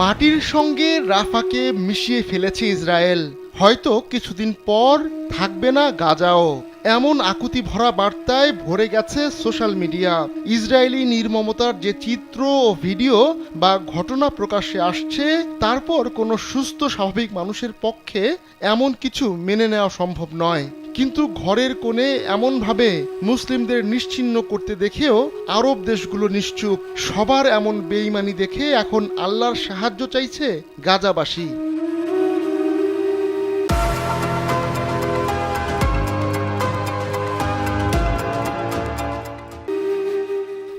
মাটির সঙ্গে রাফাকে মিশিয়ে ফেলেছে ইসরায়েল। হয়তো কিছুদিন পর থাকবে না গাজাও। এমন আকুতি ভরা বার্তায় ভরে গেছে সোশ্যাল মিডিয়া। ইসরায়েলি নির্মমতার যে চিত্র ও ভিডিও বা ঘটনা প্রকাশ্যে আসছে, তারপর কোনো সুস্থ, স্বাভাবিক মানুষের পক্ষে এমন কিছু মেনে নেওয়া সম্ভব নয়। কিন্তু ঘরের কোণে এমনভাবে মুসলিমদের নিশ্চিন্ন করতে দেখেও আরব দেশগুলো নিশ্চুপ। সবার এমন বেইমানি দেখে এখন আল্লাহর সাহায্য চাইছে গাজাবাসী।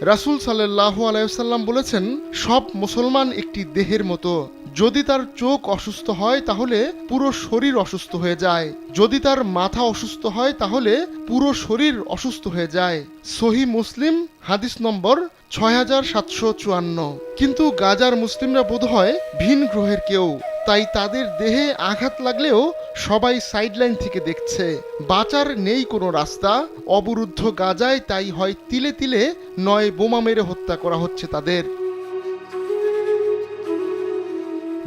রাসূল সাল্লাহ আলাইসাল্লাম বলেছেন, সব মুসলমান একটি দেহের মতো। যদি তার চোখ অসুস্থ হয়, তাহলে পুরো শরীর অসুস্থ হয়ে যায়। যদি তার মাথা অসুস্থ হয়, তাহলে পুরো শরীর অসুস্থ হয়ে যায়। সহি মুসলিম, হাদিস নম্বর ছয় হাজার সাতশো চুয়ান্ন। কিন্তু গাজার মুসলিমরা বোধ হয় ভিন গ্রহের কেউ। তাই তাদের দেহে আঘাত লাগলেও সবাই সাইডলাইন থেকে দেখছে। বাঁচার নেই কোনো রাস্তা। অবরুদ্ধ গাজায় তাই হয় তিলে তিলে নয় বোমা মেরে হত্যা করা হচ্ছে তাদের।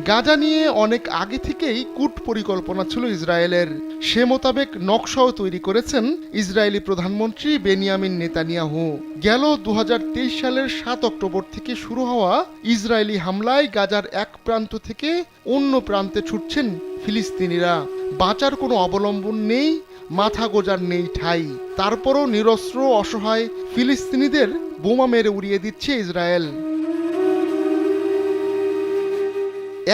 গাজা নিয়ে অনেক আগে থেকেই কূট পরিকল্পনা ছিল ইসরায়েলের। সে মোতাবেক নকশাও তৈরি করেছেন ইসরায়েলি প্রধানমন্ত্রী বেনিয়ামিন নেতানিয়াহু। গেল দু হাজার তেইশ সালের সাত অক্টোবর থেকে শুরু হওয়া ইসরায়েলি হামলায় গাজার এক প্রান্ত থেকে অন্য প্রান্তে ছুটছেন ফিলিস্তিনিরা। বাঁচার কোনো অবলম্বন নেই, মাথা গোজার নেই ঠাই। তারপরও নিরস্ত্র অসহায় ফিলিস্তিনিদের বোমা মেরে উড়িয়ে দিচ্ছে ইসরায়েল।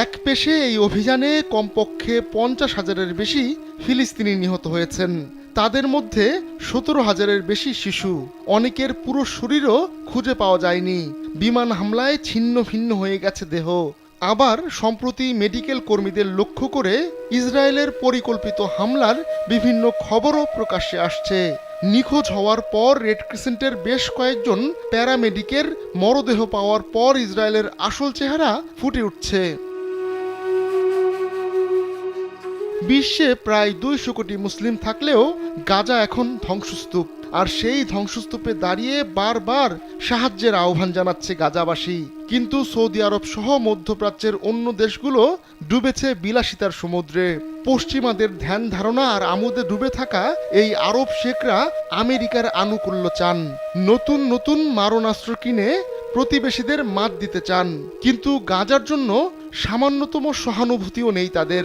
এক পেশে এই অভিযানে কমপক্ষে পঞ্চাশ হাজারের বেশি ফিলিস্তিনি নিহত হয়েছেন। তাদের মধ্যে সতেরো হাজারের বেশি শিশু। অনেকের পুরো শরীরও খুঁজে পাওয়া যায়নি। বিমান হামলায় ছিন্ন ভিন্ন হয়ে গেছে দেহ। আবার সম্প্রতি মেডিকেল কর্মীদের লক্ষ্য করে ইসরায়েলের পরিকল্পিত হামলার বিভিন্ন খবরও প্রকাশ্যে আসছে। নিখোঁজ হওয়ার পর রেড ক্রিসেন্টের বেশ কয়েকজন প্যারামেডিকের মরদেহ পাওয়ার পর ইসরায়েলের আসল চেহারা ফুটে উঠছে। বিশ্বে প্রায় দুইশো কোটি মুসলিম থাকলেও গাজা এখন ধ্বংসস্তূপ। আর সেই ধ্বংসস্তূপে দাঁড়িয়ে বারবার সাহায্যের আহ্বান জানাচ্ছে গাজাবাসী। কিন্তু সৌদি আরব সহ মধ্যপ্রাচ্যের অন্য দেশগুলো ডুবেছে বিলাসিতার সমুদ্রে। পশ্চিমাদের ধ্যান ধারণা আর আমোদে ডুবে থাকা এই আরব শেখরা আমেরিকার আনুকূল্য চান। নতুন নতুন মারণাস্ত্র কিনে প্রতিবেশীদের মাত দিতে চান। কিন্তু গাজার জন্য সামান্যতম সহানুভূতিও নেই তাদের।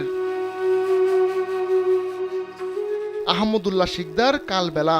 আহমদুল্লাহ শিকদার কালবেলা